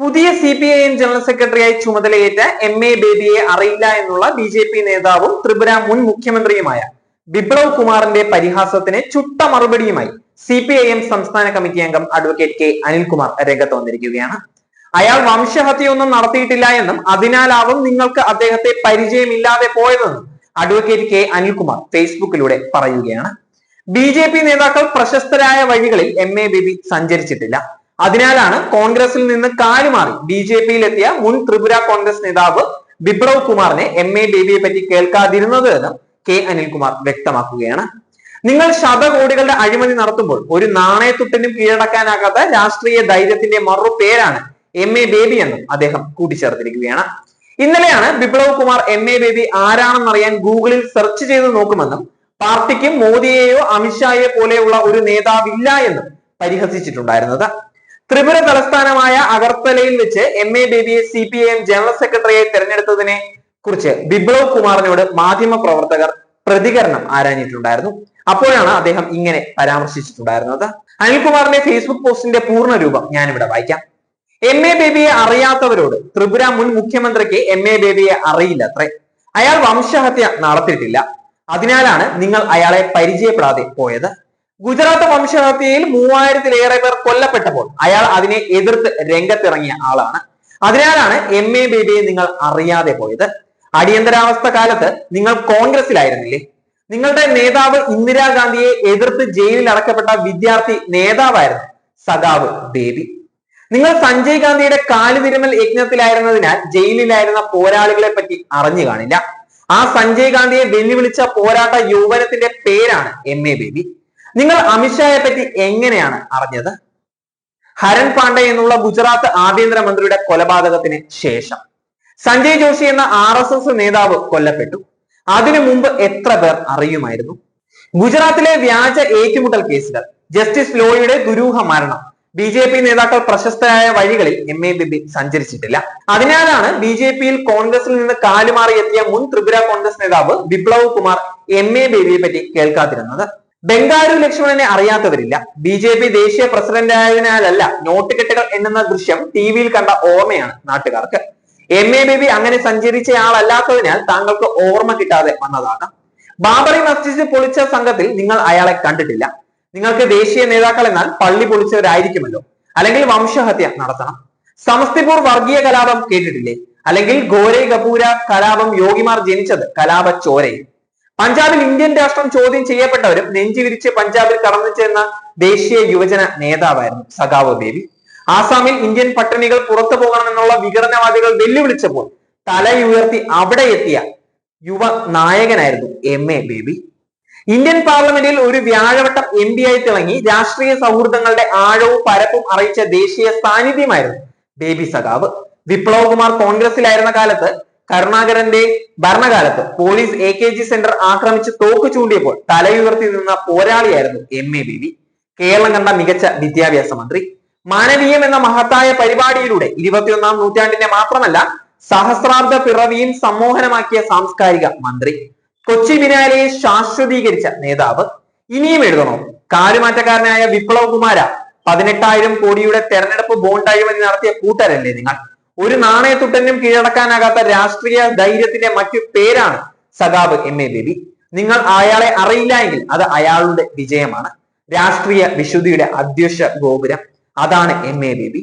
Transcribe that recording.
പുതിയ C P I M general സെക്രട്ടറിയായി ചുമതലയേറ്റ എം എ ബേബിയെ അറിയില്ല എന്നുള്ള ബി ജെ പി നേതാവും ത്രിപുര മുൻ മുഖ്യമന്ത്രിയുമായ ബിപ്ലവ് കുമാറിന്റെ പരിഹാസത്തിന് ചുട്ട മറുപടിയുമായി സി പി ഐ എം സംസ്ഥാന കമ്മിറ്റി അംഗം അഡ്വക്കേറ്റ് കെ അനിൽകുമാർ രംഗത്ത് വന്നിരിക്കുകയാണ്. അയാൾ വംശഹത്യയൊന്നും നടത്തിയിട്ടില്ല എന്നും അതിനാലാവും നിങ്ങൾക്ക് അദ്ദേഹത്തെ പരിചയമില്ലാതെ പോയതെന്നും അഡ്വക്കേറ്റ് കെ അനിൽകുമാർ ഫേസ്ബുക്കിലൂടെ പറയുകയാണ്. ബി നേതാക്കൾ പ്രശസ്തരായ വഴികളിൽ എം എ ബേബി സഞ്ചരിച്ചിട്ടില്ല. അതിനാലാണ് കോൺഗ്രസിൽ നിന്ന് കാലുമാറി ബി ജെ പിയിൽ എത്തിയ മുൻ ത്രിപുര കോൺഗ്രസ് നേതാവ് ബിപ്ലവ് കുമാറിനെ എം എ ബേബിയെ പറ്റി കേൾക്കാതിരുന്നത് എന്നും കെ അനിൽകുമാർ വ്യക്തമാക്കുകയാണ്. നിങ്ങൾ ശതകോടികളുടെ അഴിമതി നടത്തുമ്പോൾ ഒരു നാണയത്തുട്ടിനും കീഴടക്കാനാകാത്ത രാഷ്ട്രീയ ധൈര്യത്തിന്റെ മറു പേരാണ് എം എ ബേബി എന്നും അദ്ദേഹം കൂട്ടിച്ചേർത്തിരിക്കുകയാണ്. ഇന്നലെയാണ് ബിപ്ലവ് കുമാർ എം എ ബേബി ആരാണെന്നറിയാൻ ഗൂഗിളിൽ സെർച്ച് ചെയ്ത് നോക്കുമെന്നും പാർട്ടിക്കും മോദിയെയോ അമിത്ഷായെ പോലെയുള്ള ഒരു നേതാവില്ല എന്നും പരിഹസിച്ചിട്ടുണ്ടായിരുന്നത്. ത്രിപുര തലസ്ഥാനമായ അഗർത്തലയിൽ വെച്ച് എം എ ബേബിയെ സി പി എം ജനറൽ സെക്രട്ടറിയെ തെരഞ്ഞെടുത്തതിനെ കുറിച്ച് ബിപ്ലവ് കുമാറിനോട് മാധ്യമ പ്രവർത്തകർ പ്രതികരണം ആരാഞ്ഞിട്ടുണ്ടായിരുന്നു. അപ്പോഴാണ് അദ്ദേഹം ഇങ്ങനെ പരാമർശിച്ചിട്ടുണ്ടായിരുന്നത്. അനിൽകുമാറിന്റെ ഫേസ്ബുക്ക് പോസ്റ്റിന്റെ പൂർണ രൂപം ഞാനിവിടെ വായിക്കാം. എം എ ബേബിയെ അറിയാത്തവരോട് ത്രിപുര മുൻ മുഖ്യമന്ത്രിക്ക് എം എ ബേബിയെ അറിയില്ല അത്രേ അയാൾ വംശഹത്യ നടത്തിയിട്ടില്ല. അതിനാലാണ് നിങ്ങൾ അയാളെ പരിചയപ്പെടാതെ പോയത്. ഗുജറാത്ത് വംശഹത്യയിൽ മൂവായിരത്തിലേറെ പേർ കൊല്ലപ്പെട്ടപ്പോൾ അയാൾ അതിനെ എതിർത്ത് രംഗത്തിറങ്ങിയ ആളാണ്. അതിനാലാണ് എം എ ബേബിയെ നിങ്ങൾ അറിയാതെ പോയത്. അടിയന്തരാവസ്ഥ കാലത്ത് നിങ്ങൾ കോൺഗ്രസിലായിരുന്നില്ലേ നിങ്ങളുടെ നേതാവ് ഇന്ദിരാഗാന്ധിയെ എതിർത്ത് ജയിലിൽ അടക്കപ്പെട്ട വിദ്യാർത്ഥി നേതാവായിരുന്നു സഖാവ് ബേബി. നിങ്ങൾ സഞ്ജയ് ഗാന്ധിയുടെ കാലുതിരുമൽ യജ്ഞത്തിലായിരുന്നതിനാൽ ജയിലിലായിരുന്ന പോരാളികളെ പറ്റി അറിഞ്ഞു കാണില്ല. ആ സഞ്ജയ് ഗാന്ധിയെ വെല്ലുവിളിച്ച പോരാട്ട യൗവനത്തിന്റെ പേരാണ് എം എ ബേബി നിങ്ങൾ അമിത്ഷായെ പറ്റി എങ്ങനെയാണ് അറിഞ്ഞത്? ഹരൺ പാണ്ഡെ എന്നുള്ള ഗുജറാത്ത് ആഭ്യന്തരമന്ത്രിയുടെ കൊലപാതകത്തിന് ശേഷം. സഞ്ജയ് ജോഷി എന്ന ആർ എസ് എസ് നേതാവ് കൊല്ലപ്പെട്ടു. അതിനു മുമ്പ് എത്ര പേർ അറിയുമായിരുന്നു? ഗുജറാത്തിലെ വ്യാജ ഏറ്റുമുട്ടൽ കേസുകൾ ജസ്റ്റിസ് ലോയുടെ ദുരൂഹ മരണം ബി ജെ പി നേതാക്കൾ പ്രശസ്തരായ വഴികളിൽ എം എ ബിബി സഞ്ചരിച്ചിട്ടില്ല. അതിനാലാണ് ബി ജെ പിയിൽ കോൺഗ്രസിൽ നിന്ന് കാലുമാറി എത്തിയ മുൻ ത്രിപുര കോൺഗ്രസ് നേതാവ് ബിപ്ലവ് കുമാർ എം എ ബേബിയെ പറ്റി കേൾക്കാതിരുന്നത്. ബംഗാരു ലക്ഷ്മണനെ അറിയാത്തവരില്ല. ബി ജെ പി ദേശീയ പ്രസിഡന്റ് ആയതിനാലല്ല നോട്ട് കെട്ടുകൾ എണ്ണുന്ന ദൃശ്യം ടി വിയിൽ കണ്ട ഓർമ്മയാണ് നാട്ടുകാർക്ക്. എം എ ബേബി അങ്ങനെ സഞ്ചരിച്ചയാളല്ലാത്തതിനാൽ താങ്കൾക്ക് ഓർമ്മ കിട്ടാതെ വന്നതാണ്. ബാബറി മസ്ജിദ് പൊളിച്ച സംഘത്തിൽ നിങ്ങൾ അയാളെ കണ്ടിട്ടില്ല. നിങ്ങൾക്ക് ദേശീയ നേതാക്കൾ എന്നാൽ പള്ളി പൊളിച്ചവരായിരിക്കുമല്ലോ. അല്ലെങ്കിൽ വംശഹത്യ നടത്തണം. സമസ്തിപൂർ വർഗീയ കലാപം കേട്ടിട്ടില്ലേ? അല്ലെങ്കിൽ ഗോരൈ കപൂര കലാപം യോഗിമാർ ജനിച്ചത് കലാപ ചോരയിൽ. പഞ്ചാബിൽ ഇന്ത്യൻ രാഷ്ട്രം ചോദ്യം ചെയ്യപ്പെട്ടവരും നെഞ്ചുവിരിച്ച് പഞ്ചാബിൽ കടന്നു ചെന്ന ദേശീയ യുവജന നേതാവായിരുന്നു സഖാവോ ദേവി ആസാമിൽ ഇന്ത്യൻ പട്ടിണികൾ പുറത്തു പോകണമെന്നുള്ള വിഘടനവാദികൾ വെല്ലുവിളിച്ചപ്പോൾ തലയുയർത്തി അവിടെ എത്തിയ യുവ നായകനായിരുന്നു എം എ ബേബി. ഇന്ത്യൻ പാർലമെന്റിൽ ഒരു വ്യാഴവട്ടം എം പി ആയി തിളങ്ങി രാഷ്ട്രീയ സൗഹൃദങ്ങളുടെ ആഴവും പരപ്പും അറിയിച്ച ദേശീയ സാന്നിധ്യമായിരുന്നു ബേബി സഖാവ്. വിപ്ലവകുമാർ കോൺഗ്രസിലായിരുന്ന കാലത്ത് കരുണാകരന്റെ ഭരണകാലത്ത് police A K G centre ആക്രമിച്ച് തോക്ക് ചൂണ്ടിയപ്പോൾ തലയുയർത്തി നിന്ന പോരാളിയായിരുന്നു എം എ ബേബി കേരളം കണ്ട മികച്ച വിദ്യാഭ്യാസ മന്ത്രി. മാനവീയം എന്ന മഹത്തായ പരിപാടിയിലൂടെ ഇരുപത്തിയൊന്നാം നൂറ്റാണ്ടിന്റെ മാത്രമല്ല സഹസ്രാബ്ദ പിറവിയും സമ്മോഹനമാക്കിയ സാംസ്കാരിക മന്ത്രി. കൊച്ചി ബിനാലയെ ശാശ്വതീകരിച്ച നേതാവ്. ഇനിയും എഴുതണോ? കാലുമാറ്റക്കാരനായ വിപ്ലവ് കുമാര പതിനെട്ടായിരം കോടിയുടെ തെരഞ്ഞെടുപ്പ് ബോണ്ട് അഴിമതി നടത്തിയ കൂട്ടരല്ലേ നിങ്ങൾ? ഒരു നാണയത്തുട്ടനും കീഴടക്കാനാകാത്ത രാഷ്ട്രീയ ധൈര്യത്തിന്റെ മറ്റു പേരാണ് സഖാബ് എം എ ബേബി. നിങ്ങൾ അയാളെ അറിയില്ല എങ്കിൽ അത് അയാളുടെ വിജയമാണ്. രാഷ്ട്രീയ വിശുദ്ധിയുടെ അധ്യക്ഷ ഗോപുരം. അതാണ് എം എ ബേബി.